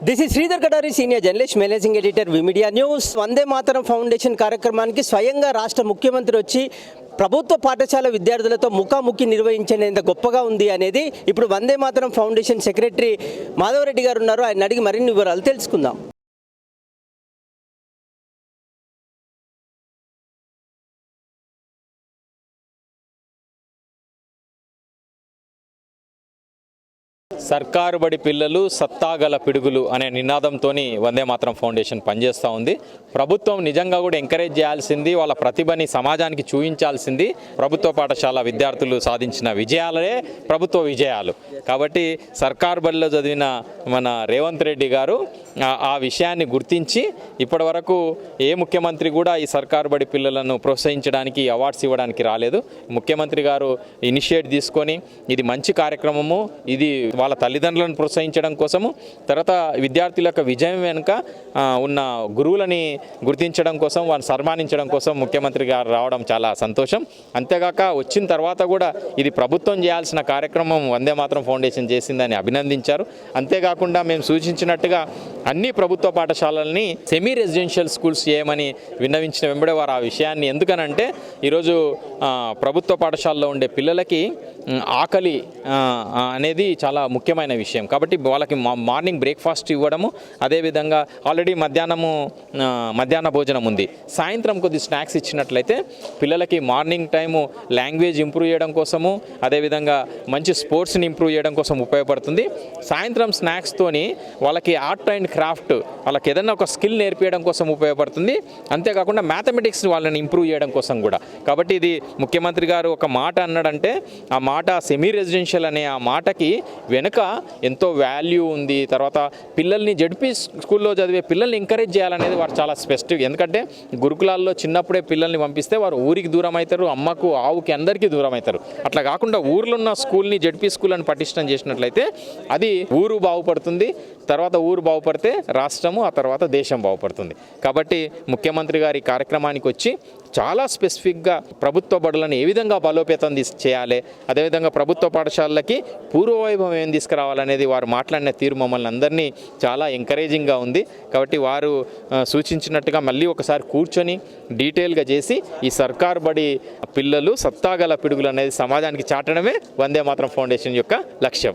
This is Sridhar Katari senior journalist managing editor V Media news Vande Mataram foundation కార్యక్రమానికి స్వయంగా రాష్ట్ర ముఖ్యమంత్రి వచ్చి ప్రభుత్వ పాఠశాల విద్యార్థులతో ముఖాముఖి నిర్వహించేంత గొప్పగా ఉంది అనేది ఇప్పుడు వందే మాతరం ఫౌండేషన్ సెక్రటరీ మాధవరెడ్డి గారు ఉన్నారు. ఆయన అడిగి మరిన్ని వివరాలు తెలుసుకుందాం. సర్కారు బడి పిల్లలు సత్తాగల పిడుగులు అనే నినాదంతో వందే మాత్రం ఫౌండేషన్ పనిచేస్తూ ఉంది. ప్రభుత్వం నిజంగా కూడా ఎంకరేజ్ చేయాల్సింది వాళ్ళ ప్రతిభని సమాజానికి చూపించాల్సింది ప్రభుత్వ పాఠశాల విద్యార్థులు సాధించిన విజయాలే ప్రభుత్వ విజయాలు. కాబట్టి సర్కారు బడిలో చదివిన మన రేవంత్ రెడ్డి గారు ఆ- విషయాన్ని గుర్తించి ఇప్పటి వరకు ఏ ముఖ్యమంత్రి కూడా ఈ సర్కారు బడి పిల్లలను ప్రోత్సహించడానికి అవార్డ్స్ ఇవ్వడానికి రాలేదు. ముఖ్యమంత్రి గారు ఇనిషియేట్ తీసుకొని ఇది మంచి కార్యక్రమము ఇది వాళ్ళ తల్లిదండ్రులను ప్రోత్సహించడం కోసము తర్వాత విద్యార్థుల యొక్క విజయం వెనుక ఉన్న గురువులని గుర్తించడం కోసం వారిని సన్మానించడం కోసం ముఖ్యమంత్రి గారు రావడం చాలా సంతోషం. అంతేగాక వచ్చిన తర్వాత కూడా ఇది ప్రభుత్వం చేయాల్సిన కార్యక్రమం వందే మాత్రం ఫౌండేషన్ చేసిందని అభినందించారు. అంతేకాకుండా మేము సూచించినట్టుగా అన్ని ప్రభుత్వ పాఠశాలల్ని సెమీ రెసిడెన్షియల్ స్కూల్స్ చేయమని విన్నవించిన వెంబడే వారు ఆ విషయాన్ని. ఎందుకనంటే ఈరోజు ప్రభుత్వ పాఠశాలలో ఉండే పిల్లలకి ఆకలి అనేది చాలా ముఖ్యమైన విషయం. కాబట్టి వాళ్ళకి మా- మార్నింగ్ బ్రేక్ఫాస్ట్ ఇవ్వడము అదేవిధంగా ఆల్రెడీ మధ్యాహ్నము మధ్యాహ్న భోజనం ఉంది. సాయంత్రం కొద్ది స్నాక్స్ ఇచ్చినట్లయితే పిల్లలకి మార్నింగ్ టైము లాంగ్వేజ్ ఇంప్రూవ్ చేయడం కోసము అదేవిధంగా మంచి స్పోర్ట్స్ని ఇంప్రూవ్ చేయడం కోసం ఉపయోగపడుతుంది. సాయంత్రం స్నాక్స్తోని వాళ్ళకి ఆర్ట్ అండ్ క్రాఫ్ట్ వాళ్ళకి ఏదైనా ఒక స్కిల్ నేర్పించడం కోసం ఉపయోగపడుతుంది. అంతేకాకుండా మ్యాథమెటిక్స్ వాళ్ళని ఇంప్రూవ్ చేయడం కోసం కూడా. కాబట్టి ఇది ముఖ్యమంత్రి గారు ఒక మాట అన్నాడంటే ఆ మాట సెమీ రెసిడెన్షియల్ అనే ఆ మాటకి వెనుక ఎంతో వాల్యూ ఉంది. తర్వాత పిల్లల్ని జడ్పీ స్కూల్లో చదివే పిల్లల్ని ఎంకరేజ్ చేయాలనేది వారు చాలా స్పెసిఫిక్ ఎందుకంటే గురుకులాల్లో చిన్నప్పుడే పిల్లల్ని పంపిస్తే వారు ఊరికి దూరం అవుతారు అమ్మకు ఆవుకి అందరికీ దూరం అవుతారు అట్లా కాకుండా ఊర్లో ఉన్న స్కూల్ని జడ్పీ స్కూల్ అని పటిష్టం చేసినట్లయితే అది ఊరు బాగుపడుతుంది తర్వాత ఊరు బాగుపడితే రాష్ట్రము ఆ తర్వాత దేశం బాగుపడుతుంది. కాబట్టి ముఖ్యమంత్రి గారి కార్యక్రమానికి వచ్చి చాలా స్పెసిఫిక్గా ప్రభుత్వ బడులను ఏ విధంగా బలోపేతం చేయాలి అదేవిధంగా ప్రభుత్వ పాఠశాలలకి పూర్వవైభవం ఏం తీసుకురావాలనేది వారు మాట్లాడిన తీరు మమ్మల్ని అందరినీ చాలా ఎంకరేజింగ్గా ఉంది. కాబట్టి వారు సూచించినట్టుగా మళ్ళీ ఒకసారి కూర్చొని డీటెయిల్గా చేసి ఈ సర్కార్ బడి పిల్లలు సత్తాగల పిడుగులు అనేది సమాజానికి చాటడమే వందే మాత్రం ఫౌండేషన్ యొక్క లక్ష్యం.